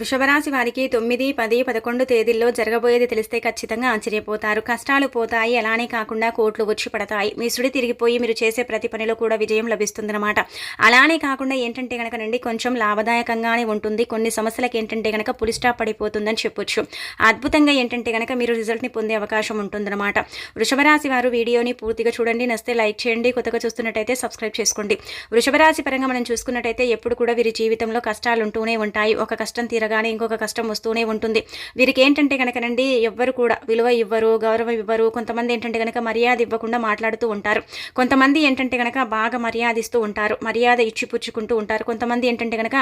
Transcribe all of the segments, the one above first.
వృషభరాశి వారికి తొమ్మిది పది పదకొండు తేదీల్లో జరగబోయేది తెలిస్తే ఖచ్చితంగా ఆశ్చర్యపోతారు. కష్టాలు పోతాయి. అలానే కాకుండా కోట్లు వచ్చి పడతాయి. మీ సుడి తిరిగిపోయి మీరు చేసే ప్రతి పనిలో కూడా విజయం లభిస్తుందన్నమాట. అలానే కాకుండా ఏంటంటే కనుక నుండి కొంచెం లాభదాయకంగానే ఉంటుంది. కొన్ని సమస్యలకు ఏంటంటే కనుక పులి స్టాప్ పడిపోతుందని చెప్పొచ్చు. అద్భుతంగా ఏంటంటే కనుక మీరు రిజల్ట్ని పొందే అవకాశం ఉంటుందన్నమాట. వృషభరాశి వారు వీడియోని పూర్తిగా చూడండి. నస్తే లైక్ చేయండి. కొత్తగా చూస్తున్నట్టయితే సబ్స్క్రైబ్ చేసుకోండి. వృషభరాశి పరంగా మనం చూసుకున్నట్టయితే ఎప్పుడు కూడా వీరి జీవితంలో కష్టాలు ఉంటూనే ఉంటాయి. ఒక కష్టం తీరగానే ఇంకొక కష్టం వస్తూనే ఉంటుంది. వీరికి ఏంటంటే కనుకనండి ఎవ్వరు కూడా విలువ ఇవ్వరు గౌరవం ఇవ్వరు. కొంతమంది ఏంటంటే కనుక మర్యాద ఇవ్వకుండా మాట్లాడుతూ ఉంటారు. కొంతమంది ఏంటంటే కనుక బాగా మర్యాద ఇస్తూ ఉంటారు. మర్యాద ఇచ్చి పుచ్చుకుంటూ ఉంటారు. కొంతమంది ఏంటంటే కనుక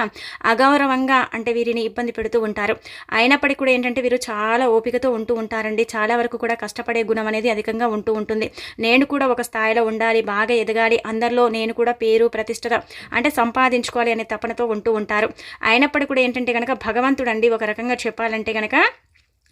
అగౌరవంగా అంటే వీరిని ఇబ్బంది పెడుతూ ఉంటారు. అయినప్పటికీ కూడా ఏంటంటే వీరు చాలా ఓపికతో ఉంటూ ఉంటారండి. చాలా వరకు కూడా కష్టపడే గుణం అనేది అధికంగా ఉంటూ ఉంటుంది. నేను కూడా ఒక స్థాయిలో ఉండాలి బాగా ఎదగాలి అందరిలో నేను కూడా పేరు ప్రతిష్టత అంటే సంపాదించుకోవాలి అనే తపనతో ఉంటూ ఉంటారు. అయినప్పటికీ కూడా ఏంటంటే కనుక భగవంతుడు అండి ఒక రకంగా చెప్పాలంటే కనుక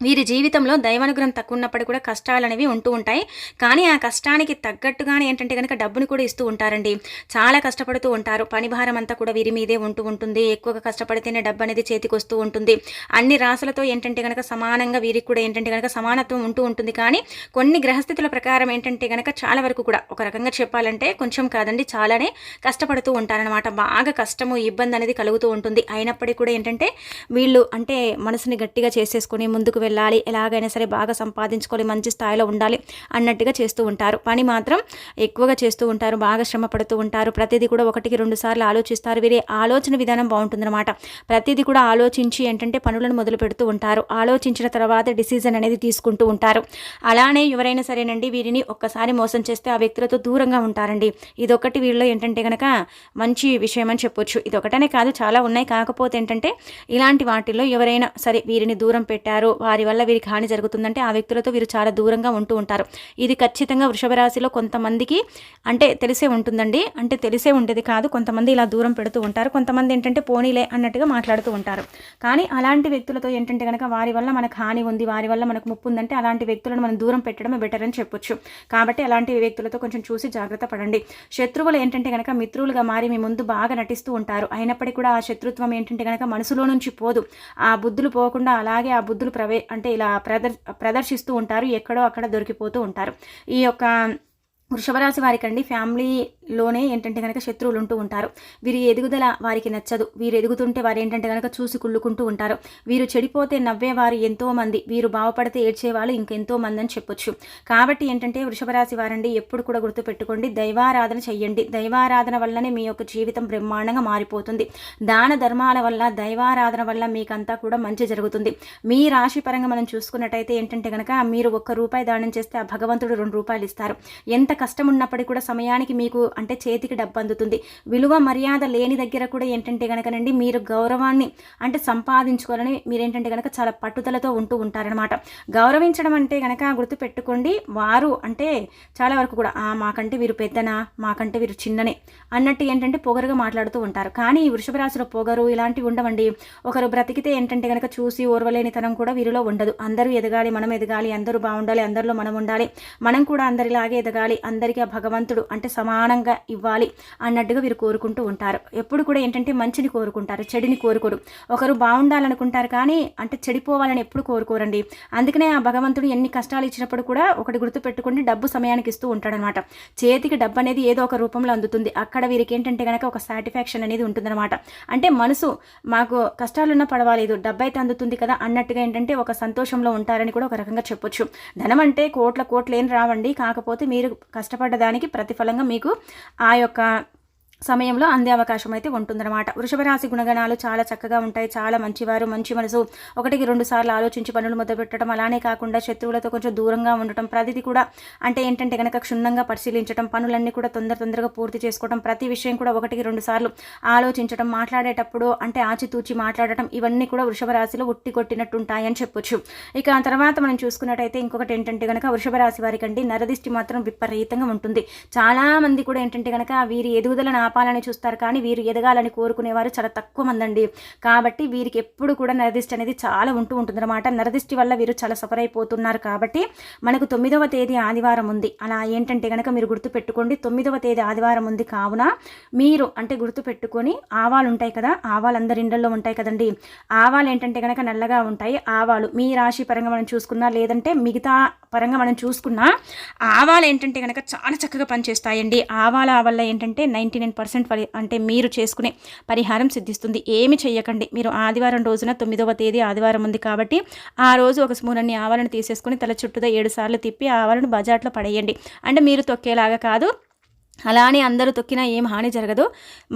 వీరి జీవితంలో దైవానుగ్రహం తక్కువన్నప్పటికీ కూడా కష్టాలు అనేవి ఉంటూ ఉంటాయి. కానీ ఆ కష్టానికి తగ్గట్టుగానే ఏంటంటే కనుక డబ్బుని కూడా ఇస్తూ ఉంటారండి. చాలా కష్టపడుతూ ఉంటారు. పని భారం అంతా కూడా వీరి మీదే ఉంటూ ఉంటుంది. ఎక్కువగా కష్టపడితేనే డబ్బు అనేది చేతికి వస్తూ ఉంటుంది. అన్ని రాసులతో ఏంటంటే కనుక సమానంగా వీరికి కూడా ఏంటంటే కనుక సమానత్వం ఉంటూ ఉంటుంది. కానీ కొన్ని గ్రహస్థితుల ప్రకారం ఏంటంటే కనుక చాలా వరకు కూడా ఒక రకంగా చెప్పాలంటే కొంచెం కాదండి చాలానే కష్టపడుతూ ఉంటారనమాట బాగా కష్టము ఇబ్బంది అనేది కలుగుతూ ఉంటుంది. అయినప్పటికీ కూడా ఏంటంటే వీళ్ళు అంటే మనసుని గట్టిగా చేసేసుకొని ముందుకు వెళ్ళాలి ఎలాగైనా సరే బాగా సంపాదించుకొని మంచి స్థాయిలో ఉండాలి అన్నట్టుగా చేస్తూ ఉంటారు. పని మాత్రం ఎక్కువగా చేస్తూ ఉంటారు బాగా శ్రమ పడుతూ ఉంటారు. ప్రతిదీ కూడా ఒకటికి రెండు సార్లు ఆలోచిస్తారు. వీరి ఆలోచన విధానం బాగుంటుందన్నమాట. ప్రతిదీ కూడా ఆలోచించి ఏంటంటే పనులను మొదలు పెడుతూ ఉంటారు. ఆలోచించిన తర్వాత డిసిజన్ అనేది తీసుకుంటూ ఉంటారు. అలానే ఎవరైనా సరేనండి వీరిని ఒక్కసారి మోసం చేస్తే ఆ వ్యక్తులతో దూరంగా ఉంటారండి. ఇదొకటి వీళ్ళలో ఏంటంటే కనుక మంచి విషయం అని చెప్పొచ్చు. ఇది ఒకటనే కాదు చాలా ఉన్నాయి. కాకపోతే ఏంటంటే ఇలాంటి వాటిల్లో ఎవరైనా సరే వీరిని దూరం పెట్టారు వారి వారి వల్ల వీరికి హాని జరుగుతుందంటే ఆ వ్యక్తులతో వీరు చాలా దూరంగా ఉంటూ ఉంటారు. ఇది ఖచ్చితంగా వృషభ రాశిలో కొంతమందికి అంటే తెలిసే ఉంటుందండి. అంటే తెలిసే ఉండేది కాదు. కొంతమంది ఇలా దూరం పెడుతూ ఉంటారు. కొంతమంది ఏంటంటే పోనీలే అన్నట్టుగా మాట్లాడుతూ ఉంటారు. కానీ అలాంటి వ్యక్తులతో ఏంటంటే కనుక వారి వల్ల మనకు హాని ఉంది వారి వల్ల మనకు ముప్పు ఉందంటే అలాంటి వ్యక్తులను మనం దూరం పెట్టడమే బెటర్ అని చెప్పొచ్చు. కాబట్టి అలాంటి వ్యక్తులతో కొంచెం చూసి జాగ్రత్త పడండి. శత్రువులు ఏంటంటే కనుక మిత్రులుగా మారి మీ ముందు బాగా నటిస్తూ ఉంటారు. అయినప్పటికీ కూడా ఆ శత్రుత్వం ఏంటంటే కనుక మనసులో నుంచి పోదు. ఆ బుద్ధులు పోకుండా అలాగే ఆ బుద్ధులు ప్రవే అంటే ఇలా ప్రదర్ ప్రదర్శిస్తూ ఉంటారు ఎక్కడో అక్కడ దొరికిపోతూ ఉంటారు. ఈ యొక్క వృషభరాశి వారికండి ఫ్యామిలీ లోనే ఏంటంటే కనుక శత్రువులు ఉంటూ ఉంటారు. వీరి ఎదుగుదల వారికి నచ్చదు. వీరు ఎదుగుతుంటే వారు ఏంటంటే కనుక చూసి కుళ్ళుకుంటూ ఉంటారు. వీరు చెడిపోతే నవ్వేవారు ఎంతో మంది వీరు బాగుపడితే ఏడ్చేవాళ్ళు ఇంకెంతో మంది అని చెప్పొచ్చు. కాబట్టి ఏంటంటే వృషభరాశి వారండి ఎప్పుడు కూడా గుర్తుపెట్టుకోండి దైవారాధన చెయ్యండి. దైవారాధన వల్లనే మీ యొక్క జీవితం బ్రహ్మాండంగా మారిపోతుంది. దాన ధర్మాల వల్ల దైవారాధన వల్ల మీకంతా కూడా మంచి జరుగుతుంది. మీ రాశి పరంగా మనం చూసుకున్నట్టయితే ఏంటంటే కనుక మీరు ఒక్క రూపాయి దానం చేస్తే ఆ భగవంతుడు రెండు రూపాయలు ఇస్తారు. ఎంత కష్టం ఉన్నప్పటికీ కూడా సమయానికి మీకు అంటే చేతికి డబ్బు అందుతుంది. విలువ మర్యాద లేని దగ్గర కూడా ఏంటంటే కనుకనండి మీరు గౌరవాన్ని అంటే సంపాదించుకోవాలని మీరేంటంటే కనుక చాలా పట్టుదలతో ఉంటూ ఉంటారనమాట గౌరవించడం అంటే కనుక గుర్తుపెట్టుకోండి వారు అంటే చాలా వరకు కూడా మాకంటే వీరు పెద్దనా? మాకంటే వీరు చిన్ననే? అన్నట్టు ఏంటంటే పొగరుగా మాట్లాడుతూ ఉంటారు. కానీ ఈ వృషభ రాశిలో పొగరు ఇలాంటివి ఉండవండి. ఒకరు బ్రతికితే ఏంటంటే కనుక చూసి ఓర్వలేనితనం కూడా వీరిలో ఉండదు. అందరూ ఎదగాలి మనం ఎదగాలి అందరూ బాగుండాలి అందరిలో మనం ఉండాలి. మనం కూడా అందరిలాగే ఎదగాలి. అందరికీ ఆ భగవంతుడు అంటే సమానంగా ఇవ్వాలి అన్నట్టుగా వీరు కోరుకుంటూ ఉంటారు. ఎప్పుడు కూడా ఏంటంటే మంచిని కోరుకుంటారు చెడిని కోరుకోరు. ఒకరు బాగుండాలనుకుంటారు కానీ అంటే చెడిపోవాలని ఎప్పుడు కోరుకోరండి. అందుకనే ఆ భగవంతుడు ఎన్ని కష్టాలు ఇచ్చినప్పుడు కూడా ఒకటి గుర్తు పెట్టుకుని డబ్బు సమయానికి ఇస్తూ ఉంటాడనమాట. చేతికి డబ్బు అనేది ఏదో ఒక రూపంలో అందుతుంది. అక్కడ వీరికి ఏంటంటే కనుక ఒక సాటిస్ఫాక్షన్ అనేది ఉంటుందన్నమాట అంటే మనసు మాకు కష్టాలున్నా పడవాలేదు డబ్బు అయితే అందుతుంది కదా అన్నట్టుగా ఏంటంటే ఒక సంతోషంలో ఉంటారని కూడా ఒక రకంగా చెప్పొచ్చు. ధనం అంటే కోట్ల కోట్లు ఏం రావండి. కాకపోతే మీరు కష్టపడ్డ దానికి ప్రతిఫలంగా మీకు ఆ యొక్క సమయంలో అందే అవకాశం అయితే ఉంటుందన్నమాట. వృషభరాశి గుణగణాలు చాలా చక్కగా ఉంటాయి. చాలా మంచివారు మంచి మనసు. ఒకటికి రెండు సార్లు ఆలోచించి పనులు మొదలుపెట్టడం అలానే కాకుండా శత్రువులతో కొంచెం దూరంగా ఉండటం ప్రతిదీ కూడా అంటే ఏంటంటే కనుక క్షుణ్ణంగా పరిశీలించడం పనులన్నీ కూడా తొందర తొందరగా పూర్తి చేసుకోవడం ప్రతి విషయం కూడా ఒకటికి రెండు సార్లు ఆలోచించడం మాట్లాడేటప్పుడు అంటే ఆచితూచి మాట్లాడటం ఇవన్నీ కూడా వృషభ రాశిలో ఉట్టి కొట్టినట్టు ఉంటాయని చెప్పొచ్చు. ఇక ఆ తర్వాత మనం చూసుకున్నట్టయితే ఇంకొకటి ఏంటంటే కనుక వృషభ రాశి నరదిష్టి మాత్రం విపరీతంగా ఉంటుంది. చాలామంది కూడా ఏంటంటే కనుక వీరి ఎదుగుదలను ఆపాలని చూస్తారు కానీ వీరు ఎదగాలని కోరుకునేవారు చాలా తక్కువ మందండి. కాబట్టి వీరికి ఎప్పుడు కూడా నరదిష్టి అనేది చాలా ఉంటూ ఉంటుందన్నమాట. నరదిష్టి వల్ల వీరు చాలా సఫర్ అయిపోతున్నారు కాబట్టి మనకు తొమ్మిదవ తేదీ ఆదివారం ఉంది. అలా ఏంటంటే కనుక మీరు గుర్తు పెట్టుకోండి తొమ్మిదవ తేదీ ఆదివారం ఉంది కావున మీరు అంటే గుర్తుపెట్టుకొని ఆవాలు ఉంటాయి కదా ఆవాలు అందరి ఇండల్లో ఉంటాయి కదండి. ఆవాలు ఏంటంటే కనుక నల్లగా ఉంటాయి. ఆవాలు మీ రాశి పరంగా మనం చూసుకున్నా లేదంటే మిగతా పరంగా మనం చూసుకున్నా ఆవాలు ఏంటంటే కనుక చాలా చక్కగా పనిచేస్తాయండి. ఆవాల వల్ల ఏంటంటే నైంటీ నైన్ పర్సెంట్ అంటే మీరు చేసుకునే పరిహారం సిద్ధిస్తుంది. ఏమి చెయ్యకండి. మీరు ఆదివారం రోజున తొమ్మిదవ తేదీ ఆదివారం ఉంది కాబట్టి ఆ రోజు ఒక స్పూన్ అన్ని ఆవాలను తీసేసుకుని తల చుట్టూదా ఏడు సార్లు తిప్పి ఆవాలను బజార్లో పడేయండి. అంటే మీరు తొక్కేలాగా కాదు అలానే అందరూ తొక్కినా ఏం హాని జరగదు.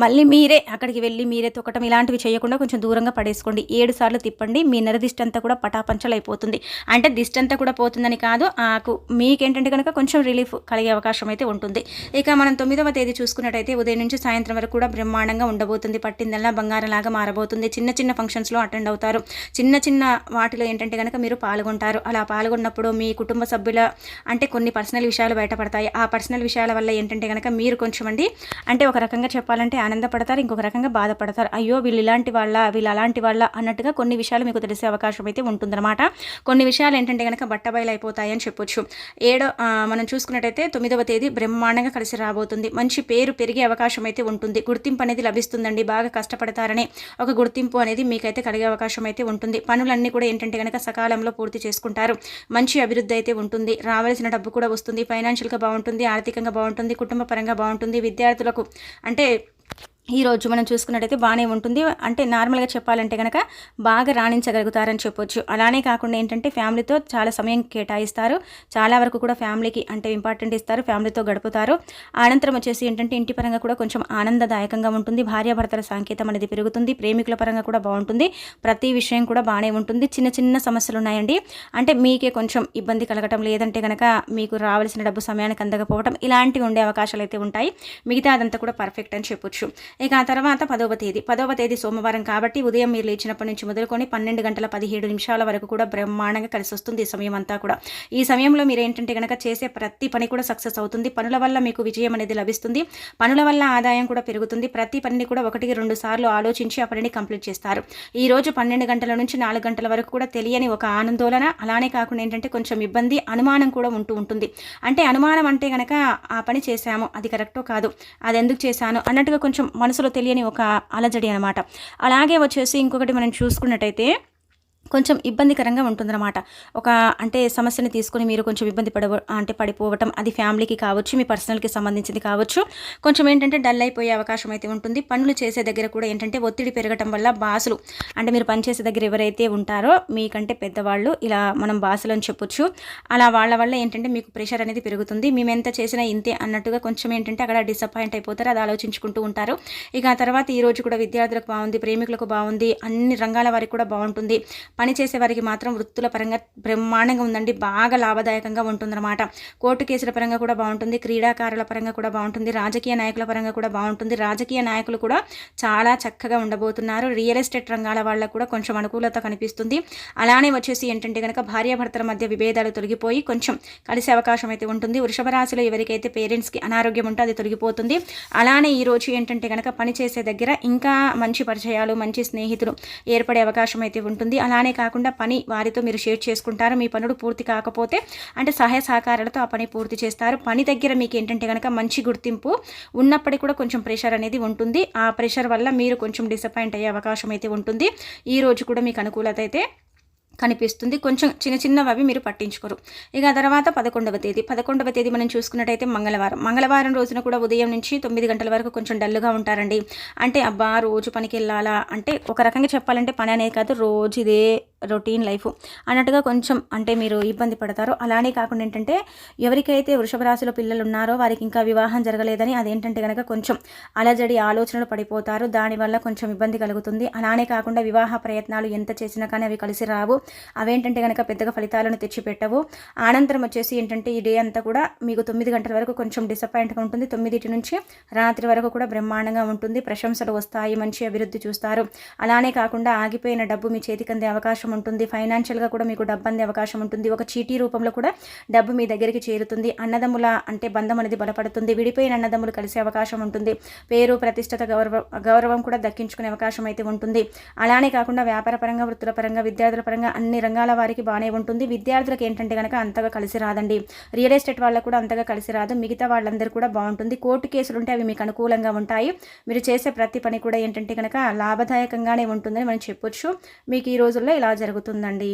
మళ్ళీ మీరే అక్కడికి వెళ్ళి మీరే తొక్కటం ఇలాంటివి చేయకుండా కొంచెం దూరంగా పడేసుకోండి. ఏడు సార్లు తిప్పండి. మీ నెర అంతా కూడా పటాపంచలు అయిపోతుంది అంటే దిష్టి అంతా కూడా పోతుందని కాదు ఆకు మీకేంటంటే కనుక కొంచెం రిలీఫ్ కలిగే అవకాశం అయితే ఉంటుంది. ఇక మనం తొమ్మిదవ తేదీ చూసుకున్నట్టయితే ఉదయం నుంచి సాయంత్రం వరకు కూడా బ్రహ్మాండంగా ఉండబోతుంది. పట్టిందల్లా బంగారంలాగా మారబోతుంది. చిన్న చిన్న ఫంక్షన్స్లో అటెండ్ అవుతారు. చిన్న చిన్న వాటిలో ఏంటంటే కనుక మీరు పాల్గొంటారు. అలా పాల్గొన్నప్పుడు మీ కుటుంబ సభ్యుల అంటే కొన్ని పర్సనల్ విషయాలు బయటపడతాయి. ఆ పర్సనల్ విషయాల వల్ల ఏంటంటే కనుక మీరు కొంచెం అండి. అంటే ఒక రకంగా చెప్పాలంటే ఆనందపడతారు ఇంకొక రకంగా బాధపడతారు. అయ్యో వీళ్ళు ఇలాంటి వాళ్ళ వీళ్ళు అలాంటి వాళ్ళ అన్నట్టుగా కొన్ని విషయాలు మీకు తెలిసే అవకాశం అయితే ఉంటుందన్నమాట. కొన్ని విషయాలు ఏంటంటే కనుక బట్టబయలు అయిపోతాయి అని చెప్పొచ్చు. ఏడో మనం చూసుకున్నట్టయితే తొమ్మిదవ తేదీ బ్రహ్మాండంగా కలిసి రాబోతుంది. మంచి పేరు పెరిగే అవకాశం అయితే ఉంటుంది. గుర్తింపు అనేది లభిస్తుందండి. బాగా కష్టపడతారని ఒక గుర్తింపు అనేది మీకైతే కలిగే అవకాశం అయితే ఉంటుంది. పనులన్నీ కూడా ఏంటంటే కనుక సకాలంలో పూర్తి చేసుకుంటారు. మంచి అభివృద్ధి అయితే ఉంటుంది. రావాల్సిన డబ్బు కూడా వస్తుంది. ఫైనాన్షియల్గా బాగుంటుంది. ఆర్థికంగా బాగుంటుంది. కుటుంబ పరంగా బాగుంటుంది విద్యార్థులకు. అంటే ఈరోజు మనం చూసుకున్నట్టయితే బాగానే ఉంటుంది. అంటే నార్మల్గా చెప్పాలంటే కనుక బాగా రాణించగలుగుతారని చెప్పొచ్చు. అలానే కాకుండా ఏంటంటే ఫ్యామిలీతో చాలా సమయం కేటాయిస్తారు. చాలా వరకు కూడా ఫ్యామిలీకి అంటే ఇంపార్టెంట్ ఇస్తారు. ఫ్యామిలీతో గడుపుతారు. అనంతరం వచ్చేసి ఏంటంటే ఇంటి పరంగా కూడా కొంచెం ఆనందదాయకంగా ఉంటుంది. భార్యాభర్తల సాంకేతం అనేది పెరుగుతుంది. ప్రేమికుల పరంగా కూడా బాగుంటుంది. ప్రతి విషయం కూడా బాగానే ఉంటుంది. చిన్న చిన్న సమస్యలు ఉన్నాయండి. అంటే మీకే కొంచెం ఇబ్బంది కలగటం లేదంటే కనుక మీకు రావాల్సిన డబ్బు సమయానికి అందకపోవడం ఇలాంటివి ఉండే అవకాశాలు అయితే ఉంటాయి. మిగతా అదంతా కూడా పర్ఫెక్ట్ అని చెప్పొచ్చు. ఇక ఆ తర్వాత పదవ తేదీ. పదవ తేదీ సోమవారం కాబట్టి ఉదయం మీరు లేచినప్పటి నుంచి మొదలుకొని పన్నెండు గంటల పదిహేడు నిమిషాల వరకు కూడా బ్రహ్మాండంగా కలిసి వస్తుంది ఈ సమయం అంతా కూడా. ఈ సమయంలో మీరు ఏంటంటే కనుక చేసే ప్రతి పని కూడా సక్సెస్ అవుతుంది. పనుల వల్ల మీకు విజయం అనేది లభిస్తుంది. పనుల వల్ల ఆదాయం కూడా పెరుగుతుంది. ప్రతి పనిని కూడా ఒకటికి రెండు సార్లు ఆలోచించి ఆ పనిని కంప్లీట్ చేస్తారు. ఈ రోజు పన్నెండు గంటల నుంచి నాలుగు గంటల వరకు కూడా తెలియని ఒక ఆనందోళన అలానే కాకుండా ఏంటంటే కొంచెం ఇబ్బంది అనుమానం కూడా ఉంటూ ఉంటుంది. అంటే అనుమానం అంటే కనుక ఆ పని చేశాము అది కరెక్టో కాదు అది ఎందుకు చేశాను అన్నట్టుగా కొంచెం మనసులో తెలియని ఒక అలజడి అనమాట అలాగే వచ్చేసి ఇంకొకటి మనం చూసుకున్నట్టయితే కొంచెం ఇబ్బందికరంగా ఉంటుందన్నమాట. ఒక అంటే సమస్యని తీసుకొని మీరు కొంచెం ఇబ్బంది పడ అంటే పడిపోవటం అది ఫ్యామిలీకి కావచ్చు మీ పర్సనల్కి సంబంధించింది కావచ్చు. కొంచెం ఏంటంటే డల్ అయిపోయే అవకాశం అయితే ఉంటుంది. పనులు చేసే దగ్గర కూడా ఏంటంటే ఒత్తిడి పెరగటం వల్ల బాసులు అంటే మీరు పనిచేసే దగ్గర ఎవరైతే ఉంటారో మీకంటే పెద్దవాళ్ళు ఇలా మనం బాసులు అని చెప్పొచ్చు. అలా వాళ్ళ వల్ల ఏంటంటే మీకు ప్రెషర్ అనేది పెరుగుతుంది. మేము ఎంత చేసినా ఇంతే అన్నట్టుగా కొంచెం ఏంటంటే అక్కడ డిసప్పాయింట్ అయిపోతారు. అది ఆలోచించుకుంటూ ఉంటారు. ఇక ఆ తర్వాత ఈరోజు కూడా విద్యార్థులకు బాగుంది ప్రేమికులకు బాగుంది అన్ని రంగాల వారికి కూడా బాగుంటుంది. పనిచేసే వారికి మాత్రం వృత్తుల పరంగా బ్రహ్మాండంగా ఉందండి. బాగా లాభదాయకంగా ఉంటుందన్నమాట. కోర్టు కేసుల పరంగా కూడా బాగుంటుంది. క్రీడాకారుల పరంగా కూడా బాగుంటుంది. రాజకీయ నాయకుల పరంగా కూడా బాగుంటుంది. రాజకీయ నాయకులు కూడా చాలా చక్కగా ఉండబోతున్నారు. రియల్ ఎస్టేట్ రంగాల వాళ్ళకు కూడా కొంచెం అనుకూలత కనిపిస్తుంది. అలానే వచ్చేసి ఏంటంటే కనుక భార్యాభర్తల మధ్య విభేదాలు తొలగిపోయి కొంచెం కలిసే అవకాశం అయితే ఉంటుంది. వృషభ రాశిలో ఎవరికైతే పేరెంట్స్కి అనారోగ్యం ఉంటే అది తొలగిపోతుంది. అలానే ఈ రోజు ఏంటంటే కనుక పని చేసే దగ్గర ఇంకా మంచి పరిచయాలు మంచి స్నేహితులు ఏర్పడే అవకాశం అయితే ఉంటుంది. అలానే అలానే కాకుండా పని వారితో మీరు షేర్ చేసుకుంటారు. మీ పనులు పూర్తి కాకపోతే అంటే సహాయ సహకారాలతో ఆ పని పూర్తి చేస్తారు. పని దగ్గర మీకు ఏంటంటే కనుక మంచి గుర్తింపు ఉన్నప్పటికీ కూడా కొంచెం ప్రెషర్ అనేది ఉంటుంది. ఆ ప్రెషర్ వల్ల మీరు కొంచెం డిసప్పాయింట్ అయ్యే అవకాశం అయితే ఉంటుంది. ఈ రోజు కూడా మీకు అనుకూలత అయితే కనిపిస్తుంది. కొంచెం చిన్న చిన్నవి అవి మీరు పట్టించుకోరు. ఇక తర్వాత పదకొండవ తేదీ. పదకొండవ తేదీ మనం చూసుకున్నట్టయితే మంగళవారం. మంగళవారం రోజున కూడా ఉదయం నుంచి తొమ్మిది గంటల వరకు కొంచెం డల్గా ఉంటారండి. అంటే అబ్బా రోజు పనికి వెళ్ళాలా? అంటే ఒక రకంగా చెప్పాలంటే పని అనేది కాదు రోజు ఇదే రొటీన్ లైఫ్ అన్నట్టుగా కొంచెం అంటే మీరు ఇబ్బంది పడతారు. అలానే కాకుండా ఏంటంటే ఎవరికైతే వృషభ రాశిలో పిల్లలు ఉన్నారో వారికి ఇంకా వివాహం జరగలేదని అదేంటంటే కనుక కొంచెం అలజడి ఆలోచనలు పడిపోతారు. దానివల్ల కొంచెం ఇబ్బంది కలుగుతుంది. అలానే కాకుండా వివాహ ప్రయత్నాలు ఎంత చేసినా కానీ అవి కలిసి రావు. అవేంటంటే కనుక పెద్దగా ఫలితాలను తెచ్చిపెట్టవు. అనంతరం వచ్చేసి ఏంటంటే ఈ డే అంతా కూడా మీకు తొమ్మిది గంటల వరకు కొంచెం డిసప్పాయింట్గా ఉంటుంది. తొమ్మిదిటి నుంచి రాత్రి వరకు కూడా బ్రహ్మాండంగా ఉంటుంది. ప్రశంసలు వస్తాయి. మంచి అభివృద్ధి చూస్తారు. అలానే కాకుండా ఆగిపోయిన డబ్బు మీ చేతికి అందే అవకాశం అవకాశం ఉంటుంది ఫైనాన్షియల్గా కూడా మీకు డబ్బు అందే అవకాశం ఉంటుంది ఒక చీటీ రూపంలో కూడా డబ్బు మీ దగ్గరికి చేరుతుంది. అన్నదమ్ముల అంటే బంధం అనేది బలపడుతుంది. విడిపోయిన అన్నదమ్ములు కలిసే అవకాశం ఉంటుంది పేరు ప్రతిష్టత గౌరవ గౌరవం కూడా దక్కించుకునే అవకాశం అయితే ఉంటుంది. అలానే కాకుండా వ్యాపార పరంగా వృత్తుల పరంగా విద్యార్థుల పరంగా అన్ని రంగాల వారికి బాగానే ఉంటుంది. విద్యార్థులకు ఏంటంటే కనుక అంతగా కలిసి రాదండి. రియల్ ఎస్టేట్ వాళ్ళకు కూడా అంతగా కలిసి రాదు. మిగతా వాళ్ళందరూ కూడా బాగుంటుంది. కోర్టు కేసులు ఉంటే అవి మీకు అనుకూలంగా ఉంటాయి. మీరు చేసే ప్రతి పని కూడా ఏంటంటే కనుక లాభదాయకంగానే ఉంటుందని మనం చెప్పొచ్చు. మీకు ఈ రోజుల్లో ఇలా జరుగుతుందండి.